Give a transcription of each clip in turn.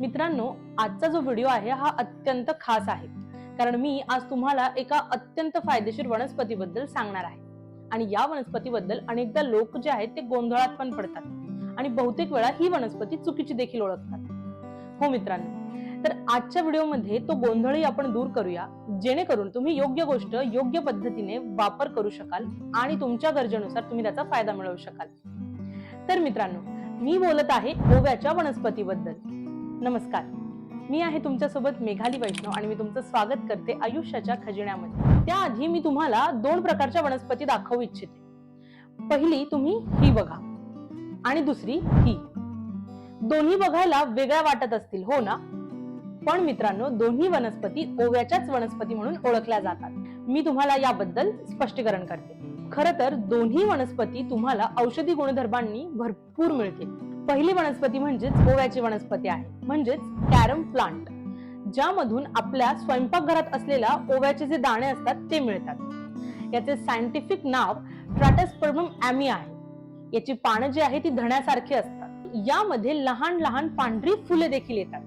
मित्रांनो आजचा जो व्हिडिओ आहे हा अत्यंत खास आहे. कारण मी आज तुम्हाला एका अत्यंत फायदेशीर वनस्पतीबद्दल सांगणार आहे. आणि या वनस्पतीबद्दल अनेकदा लोक जे आहेत ते गोंधळात पण पडतात. आणि बहुतेक वेळा ही वनस्पती चुकीची देखील ओळखतात. हो मित्रांनो तर आजच्या व्हिडिओमध्ये तो गोंधळही आपण दूर करूया. जेणेकरून तुम्ही योग्य गोष्ट योग्य पद्धतीने वापर करू शकाल आणि तुमच्या गरजेनुसार तुम्ही त्याचा फायदा मिळवू शकाल. तर मित्रांनो मी बोलत आहे ओव्याच्या वनस्पतीबद्दल. नमस्कार. मी आहे तुमच्यासोबत मेघाली वैष्णव आणि मी तुमचं स्वागत करते आयुष्याच्या खजिन्यामध्ये. त्याआधी मी तुम्हाला दोन प्रकारच्या वनस्पती दाखवू इच्छिते. पहिली तुम्ही ही बघा आणि दुसरी ही. दोन्ही बघायला वेगळ्या वाटत असतील हो ना? पण मित्रांनो दोन्ही वनस्पती ओव्याच्याच वनस्पती म्हणून ओळखल्या जातात. मी तुम्हाला याबद्दल स्पष्टीकरण करते. खर तर दोन्ही वनस्पती तुम्हाला औषधी गुणधर्मांनी भरपूर मिळतील. पहिली वनस्पती म्हणजेच ओव्याची वनस्पती आहे. म्हणजेच कॅरम प्लांट. ज्यामधून आपल्या स्वयंपाकघरात असलेल्या ओव्याचे जे दाणे असतात ते मिळतात. याचे सायंटिफिक नाव ट्राटस्पर्मम ॲमी आहे. याची पानं जी आहे ती धण्यासारखी असतात. यामध्ये लहान लहान पांढरी फुले देखील येतात.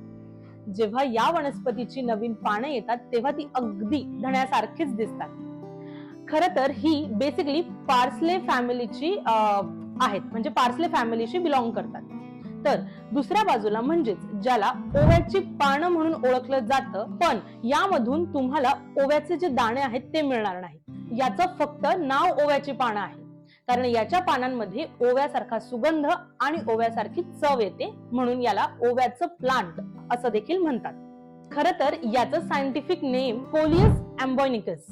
जेव्हा या वनस्पतीची नवीन पानं येतात तेव्हा ती अगदी धण्यासारखीच दिसतात. खर तर ही बेसिकली पार्सले फॅमिलीची आहेत. म्हणजे पार्सले फॅमिलीशी बिलॉंग करतात. तर दुसऱ्या बाजूला म्हणजेच ज्याला ओव्याची पानं म्हणून ओळखलं जातं पण यामधून तुम्हाला ओव्याचे जे दाणे आहेत ते मिळणार नाही याचं फक्त नाव ओव्याची पानं आहे कारण याच्या पानांमध्ये ओव्यासारखा सुगंध आणि ओव्यासारखी चव येते म्हणून याला ओव्याचं प्लांट असं देखील म्हणतात. खर तर याचं सायंटिफिक नेम पोलियस अँबॉनिकस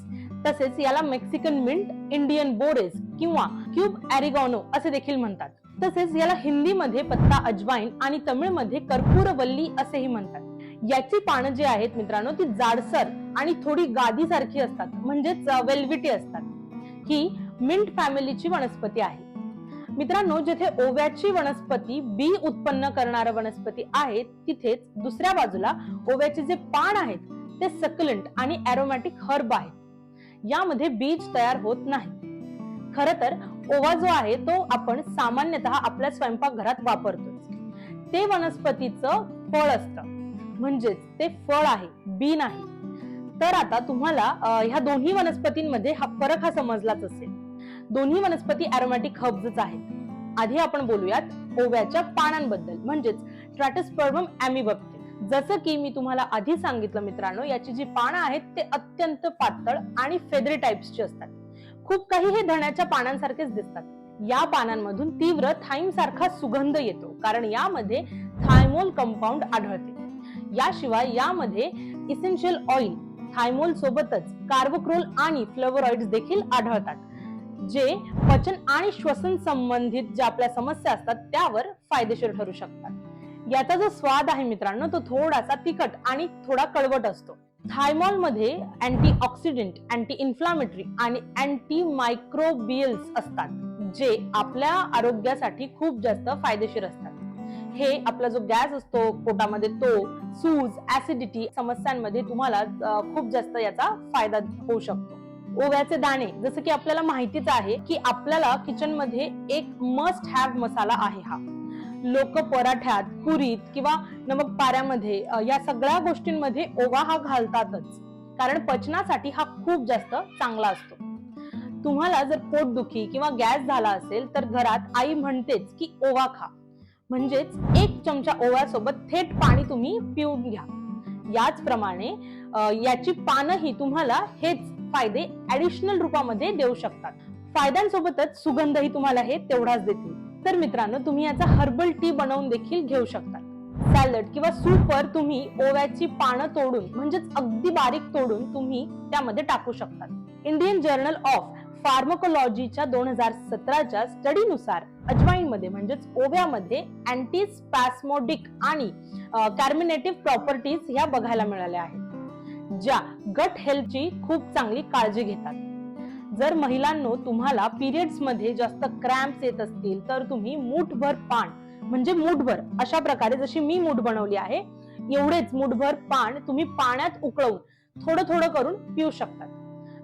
तसेच याला मेक्सिकन मिंट इंडियन बोरेस किंवा क्यूब अॅरिगॉनो असे देखील म्हणतात. तसेच याला हिंदीमध्ये पत्ता अजवाईन आणि तमिळमध्ये कर्पूरवल्ली असेही म्हणतात. याची पानं जी आहेत मित्रांनो ती जाडसर आणि थोडी गादी सारखी असतात. म्हणजेच वेलविटी असतात. ही मिंट फॅमिलीची वनस्पती आहे. मित्रांनो जिथे ओव्याची वनस्पती बी उत्पन्न करणारा वनस्पती आहे तिथेच दुसऱ्या बाजूला ओव्याचे जे पान आहेत ते सकलंट आणि अरोमॅटिक हर्ब आहेत. यामध्ये बीज तयार होत नाही खर तर ओवा जो आहे तो आपण सामान्यतः आपल्या स्वयंपाकघरात वापरतो ते वनस्पतीचं फळ असतं. म्हणजेच ते फळ आहे बी नाही तर आता तुम्हाला ह्या दोन्ही वनस्पतींमध्ये हा फरक हा समजलाच असेल. दोन्ही वनस्पती अरोमॅटिक हब्जच आहेत. आधी आपण बोलूयात ओव्याच्या पानांबद्दल म्हणजेच ट्रॅटस्पर्मम ॲमी बघते जसं की मी तुम्हाला आधी सांगितलं मित्रांनो याची जी पानं आहेत ते अत्यंत पातळ आणि फेदरी टाईप्सची असतात. खूप काही हे धण्याच्या पानांसारखेच दिसतात. या पानांमधून तीव्र थाईम सारखा सुगंध येतो कारण यामध्ये थायमोल कंपाऊंड आढळते. याशिवाय यामध्ये इसेन्शियल ऑइल थायमोल सोबतच कार्बोक्रोल आणि फ्लेवरॉइड देखील आढळतात जे पचन आणि श्वसन संबंधित ज्या आपल्या समस्या असतात त्यावर फायदेशीर ठरू शकतात. याचा जो स्वाद आहे मित्रांनो तो थोडासा तिखट आणि थोडा कडवट असतो. थायमॉलमध्ये अँटी ऑक्सिडेंट अँटी इन्फ्लामेटरी आणि अँटी मायक्रोबियल्स असतात जे आपल्या आरोग्यासाठी खूप जास्त फायदेशीर असतात. हे आपला जो गॅस असतो पोटामध्ये तो सूज ऍसिडिटी समस्यांमध्ये तुम्हाला खूप जास्त याचा फायदा होऊ शकतो. ओव्याचे दाणे जसं की आपल्याला माहितीच आहे की आपल्याला किचनमध्ये एक मस्ट हॅव मसाला आहे हा. लोक पराठ्यात पुरीत किंवा नमक पाऱ्यामध्ये या सगळ्या गोष्टींमध्ये ओवा हा घालतातच. कारण पचनासाठी हा खूप जास्त चांगला असतो. तुम्हाला जर पोटदुखी किंवा गॅस झाला असेल तर घरात आई म्हणतेच की ओवा खा. म्हणजेच एक चमचा ओव्यासोबत थेट पाणी तुम्ही पिऊन घ्या. याचप्रमाणे अ, याची पानंही तुम्हाला हेच फायदे ऍडिशनल रूपामध्ये देऊ शकतात. फायद्यांसोबतच सुगंधही तुम्हाला हे तेवढाच देतील. तर मित्रांनो तुम्ही याचा हर्बल टी बनवून देखील घेऊ शकता. सॅलड किंवा सूपवर तुम्ही ओव्याची पानं तोडून म्हणजेच अगदी बारीक तोडून तुम्ही त्यामध्ये टाकू शकता. इंडियन जर्नल ऑफ फार्मकोलॉजीच्या दोन हजार सतराच्या स्टडीनुसार अजवाईनमध्ये म्हणजेच ओव्यामध्ये अँटी स्पॅस्मोडिक आणि कॅर्मिनेटिव्ह प्रॉपर्टीज ह्या बघायला मिळाल्या आहेत ज्या गट हेल्थची खूप चांगली काळजी घेतात. जर महिलांनो तुम्हाला पिरियड्समध्ये जास्त क्रॅम्प्स येत असतील तर तुम्ही मूठभर पान म्हणजे मूठभर अशा प्रकारे जशी मी मूठ बनवली आहे एवढेच मूठभर पान तुम्ही पाण्यात उकळवून थोडं थोडं करून पिऊ शकतात.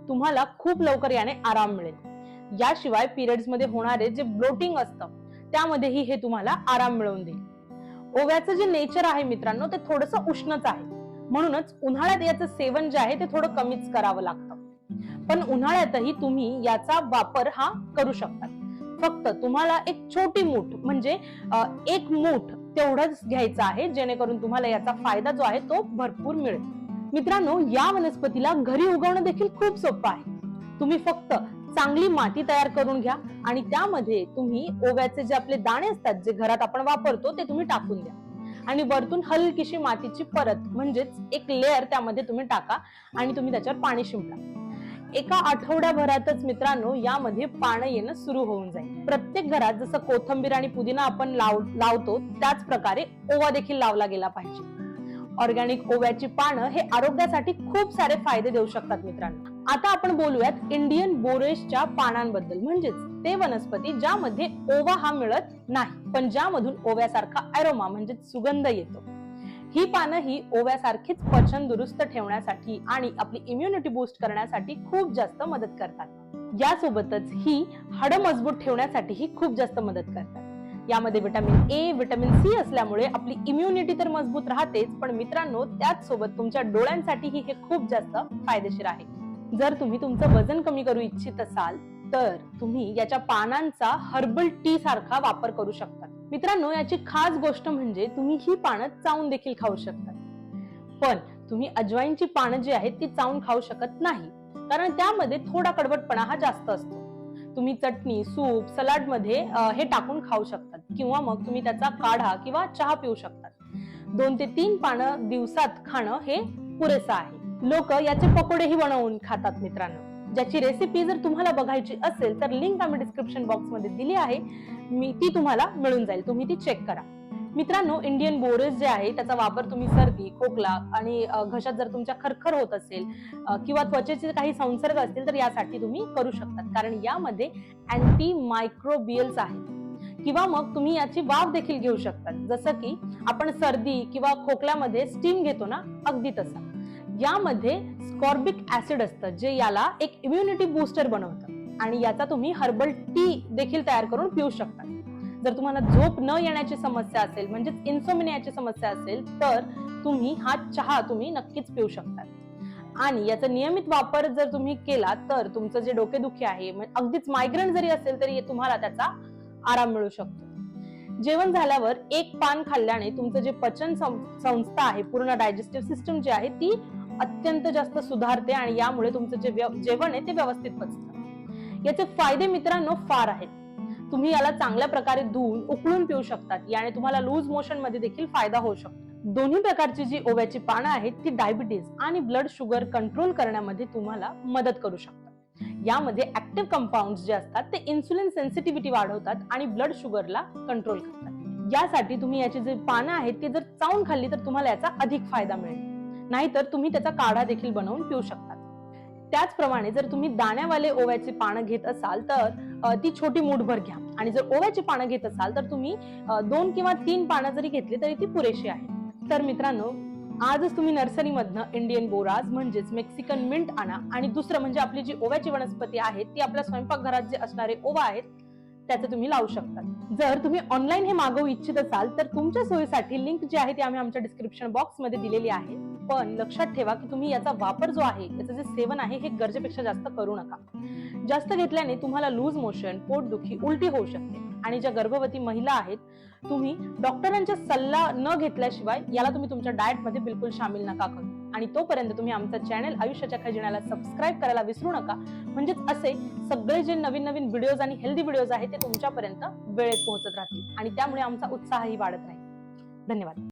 तुम्हाला खूप लवकर याने आराम मिळेल. याशिवाय पिरियड्समध्ये होणारे जे ब्लोटिंग असतं त्यामध्येही हे तुम्हाला आराम मिळवून देईल. ओव्याचं जे नेचर आहे मित्रांनो ते थोडस उष्णच आहे. म्हणूनच उन्हाळ्यात याचं सेवन जे आहे ते थोडं कमीच करावं लागतं. पण उन्हाळ्यातही तुम्ही याचा वापर हा करू शकता. फक्त तुम्हाला एक छोटी मूठ म्हणजे एक मूठ तेवढंच घ्यायचं आहे जेणेकरून तुम्हाला याचा फायदा जो आहे तो भरपूर मिळेल. मित्रांनो या वनस्पतीला घरी उगवणं देखील खूप सोपं आहे. तुम्ही फक्त चांगली माती तयार करून घ्या आणि त्यामध्ये तुम्ही ओव्याचे जे आपले दाणे असतात जे घरात आपण वापरतो ते तुम्ही टाकून द्या. आणि वरतून हलकीशी मातीची परत म्हणजेच एक लेअर त्यामध्ये तुम्ही टाका आणि तुम्ही त्याच्यावर पाणी शिंपडा एका आठवड्याभरातच मित्रांनो यामध्ये पानं येणं सुरू होऊन जाईल. प्रत्येक घरात जसं कोथंबीर आणि पुदिना आपण लाव लावतो त्याच प्रकारे ओवा देखील लावला गेला पाहिजे. ऑर्गॅनिक ओव्याची पानं हे आरोग्यासाठी खूप सारे फायदे देऊ शकतात मित्रांनो. आता आपण बोलूयात इंडियन बोरेसच्या पानांबद्दल. म्हणजेच ते वनस्पती ज्यामध्ये ओवा हा मिळत नाही पण ज्यामधून ओव्यासारखा अरोमा म्हणजेच सुगंध येतो. ही पानं ही ओव्यासारखीच पचन दुरुस्त ठेवण्यासाठी आणि आपली इम्युनिटी बूस्ट करण्यासाठी खूप जास्त मदत करतात. यासोबतच ही हाडं मजबूत ठेवण्यासाठीही खूप जास्त मदत करतात. यामध्ये विटामिन ए विटामिन सी असल्यामुळे आपली इम्युनिटी तर मजबूत राहतेच पण मित्रांनो त्याच सोबत तुमच्या डोळ्यांसाठीही हे खूप जास्त फायदेशीर आहे. जर तुम्ही तुमचं वजन कमी करू इच्छित असाल तर तुम्ही याच्या पानांचा हर्बल टी सारखा वापर करू शकता. मित्रांनो याची खास गोष्ट म्हणजे तुम्ही ही पानं चावून देखील खाऊ शकता. पण तुम्ही अजवाईनची पानं जी आहेत ती चावून खाऊ शकत नाही. कारण त्यामध्ये थोडा कडवटपणा हा जास्त असतो. तुम्ही चटणी सूप सलाडमध्ये हे टाकून खाऊ शकतात. किंवा मग तुम्ही त्याचा काढा किंवा चहा पिऊ शकतात. दोन ते तीन पानं दिवसात खाणं हे पुरेसं आहे. लोक याचे पकोडेही बनवून खातात मित्रांनो. ज्याची रेसिपी जर तुम्हाला बघायची असेल तर लिंक आम्ही डिस्क्रिप्शन बॉक्समध्ये दिली आहे. मी ती तुम्हाला मिळून जाईल. तुम्ही ती चेक करा. मित्रांनो इंडियन बोरेस जे आहे त्याचा वापर तुम्ही सर्दी खोकला आणि घशात जर तुमच्या खरखर होत असेल किंवा त्वचेचे काही संसर्ग असतील तर यासाठी तुम्ही करू शकतात. कारण यामध्ये अँटी मायक्रोबियल्स आहेत. किंवा मग तुम्ही याची वाफ देखील घेऊ शकतात. जसं की आपण सर्दी किंवा खोकल्यामध्ये स्टीम घेतो ना अगदी तसा. यामध्ये स्कॉर्बिक ऍसिड असतं जे याला एक इम्युनिटी बूस्टर बनवतं. आणि याचा तुम्ही हर्बल टी देखील तयार करून पिऊ शकता. जर तुम्हाला झोप न येण्याची समस्या असेल म्हणजेच इन्सोमिनियाची समस्या असेल तर तुम्ही हा चहा तुम्ही नक्कीच पिऊ शकता. आणि याचा नियमित वापर जर तुम्ही केला तर तुमचं जे डोकेदुखी आहे अगदीच मायग्रेन जरी असेल तरी तुम्हाला त्याचा आराम मिळू शकतो. जेवण झाल्यावर एक पान खाल्ल्याने तुमचं जे पचन सं- संस्था आहे पूर्ण डायजेस्टिव्ह सिस्टम जी आहे ती अत्यंत जास्त सुधारते आणि यामुळे तुमचं जे जेवण आहे ते व्यवस्थित पचतं याचे फायदे मित्रांनो फार आहेत. तुम्ही याला चांगल्या प्रकारे धुवून उकळून पिऊ शकतात. याने तुम्हाला लूज मोशनमध्ये देखील फायदा होऊ शकतो. दोन्ही प्रकारची जी ओव्याची पानं आहेत ती डायबिटीज आणि ब्लड शुगर कंट्रोल करण्यामध्ये तुम्हाला मदत करू शकतात. यामध्ये ऍक्टिव्ह कंपाऊंड जे असतात ते इन्सुलिन सेन्सिटिव्हिटी वाढवतात आणि ब्लड शुगरला कंट्रोल करतात. यासाठी तुम्ही याची जी पानं आहेत ती जर चावून खाल्ली तर तुम्हाला याचा अधिक फायदा मिळेल. नाहीतर तुम्ही त्याचा काढा देखील बनवून पिऊ शकता त्याचप्रमाणे जर तुम्ही दाण्यावाले ओव्याची पानं घेत असाल तर ती छोटी मूठभर घ्या. आणि जर ओव्याची पानं घेत असाल तर तुम्ही दोन किंवा तीन पानं जरी घेतली तरी ती पुरेशी आहे तर मित्रांनो आजच तुम्ही नर्सरीमधनं इंडियन बोराज म्हणजेच मेक्सिकन मिंट आणा आणि दुसरं म्हणजे आपली जी ओव्याची वनस्पती आहे ती आपल्या स्वयंपाकघरात जे असणारे ओवा आहेत त्याचं तुम्ही लावू शकता जर तुम्ही ऑनलाईन हे मागवू इच्छित असाल तर तुमच्या सोयीसाठी लिंक जी आहे ती आम्ही आमच्या डिस्क्रिप्शन बॉक्समध्ये दिलेली आहे. पण लक्षात ठेवा की तुम्ही याचा वापर जो आहे त्याचं जे सेवन आहे हे गरजेपेक्षा जास्त करू नका. जास्त घेतल्याने तुम्हाला लूज मोशन पोटदुखी उलटी होऊ शकते. आणि ज्या गर्भवती महिला आहेत तुम्ही डॉक्टरांचा सल्ला न घेतल्याशिवाय याला तुम्ही तुमच्या डाएटमध्ये बिलकुल सामील नका करू. आणि तोपर्यंत तुम्ही आमचा चॅनल आयुष्याच्या खजिन्याला सबस्क्राईब करायला विसरू नका. म्हणजेच असे सगळे जे नवीन नवीन व्हिडिओज आणि हेल्दी व्हिडिओज आहेत ते तुमच्यापर्यंत वेळेत पोहोचत राहतील. आणि त्यामुळे आमचा उत्साहही वाढत राहील. धन्यवाद.